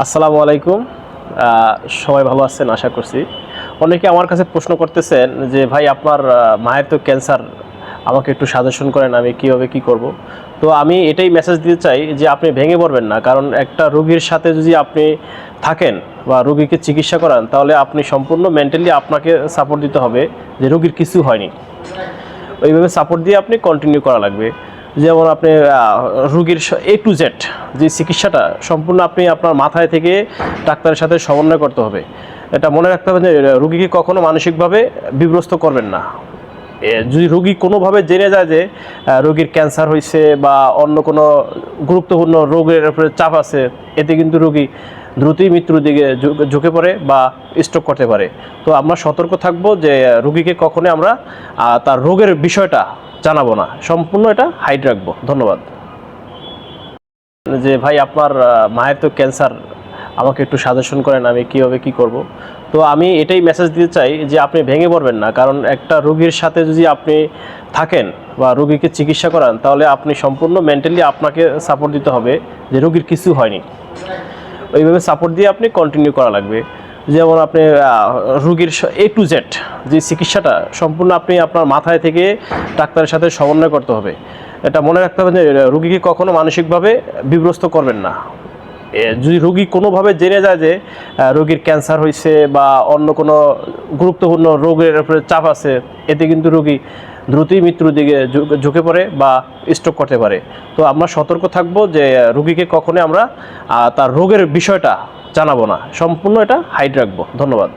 আসসালামু আলাইকুম। সবাই ভালো আছেন? আশা করছি। অনেকে আমার কাছে প্রশ্ন করতেছেন যে, ভাই, আপনার মায়ের তো ক্যান্সার, আমাকে একটু সাজেশন করেন, আমি কীভাবে কি করব? তো আমি এটাই মেসেজ দিতে চাই যে, আপনি ভেঙে পড়বেন না। কারণ একটা রোগীর সাথে যদি আপনি থাকেন বা রোগীকে চিকিৎসা করান, তাহলে আপনি সম্পূর্ণ মেন্টালি আপনাকে সাপোর্ট দিতে হবে যে, রোগীর কিছু হয়নি। ওইভাবে সাপোর্ট দিয়ে আপনি কন্টিনিউ করা লাগবে। যেমন আপনি রুগীর এ টু জেড যে চিকিৎসাটা সম্পূর্ণ আপনি আপনার মাথায় থেকে ডাক্তারের সাথে সমন্বয় করতে হবে। এটা মনে রাখতে হবে যে রুগীকে কখনো মানসিকভাবে বিব্রস্ত করবেন না। যদি রুগী কোনোভাবে জেনে যায় যে রোগীর ক্যান্সার হয়েছে বা অন্য কোনো গুরুত্বপূর্ণ রোগের উপরে চাপ আছে, এতে কিন্তু রোগী দ্রুতই মৃত্যুর দিকে ঝুঁকে- পড়ে বা স্ট্রোক করতে পারে। তো আমরা সতর্ক থাকব যে রুগীকে কখনোই আমরা তার রোগের বিষয়টা জানাব না। সম্পূর্ণ এটা হাইড রাখব। ধন্যবাদ। যে ভাই আপনার মায়ের তো ক্যান্সার আমাকে একটু সাজেশন করেন আমি কীভাবে কি করব। তো আমি এটাই মেসেজ দিতে চাই যে আপনি ভেঙে পড়বেন না, কারণ একটা রুগীর সাথে যদি আপনি থাকেন বা রুগীকে চিকিৎসা করান, তাহলে আপনি সম্পূর্ণ মেন্টালি আপনাকে সাপোর্ট দিতে হবে যে রুগীর কিছু হয়নি। ওইভাবে সাপোর্ট দিয়ে আপনি কন্টিনিউ করা লাগবে। যেমন আপনি রুগীর এ টু জেড যে চিকিৎসাটা সম্পূর্ণ আপনি আপনার মাথায় থেকে ডাক্তারের সাথে সমন্বয় করতে হবে। এটা মনে রাখতে হবে যে রুগীকে কখনো মানসিকভাবে বিব্রস্ত করবেন না। যদি রোগী কোনোভাবে জেনে যায় যে রোগীর ক্যান্সার হয়েছে বা অন্য কোনো গুরুত্বপূর্ণ রোগের উপরে চাপ আছে, এতে কিন্তু রোগী দ্রুতই মৃত্যুর দিকে ঝুঁকে- পড়ে বা স্ট্রোক করতে পারে। তো আমরা সতর্ক থাকব যে, রোগীকে কখনোই আমরা তার রোগের বিষয়টা জানাব না। সম্পূর্ণ এটা হাইড রাখব। ধন্যবাদ।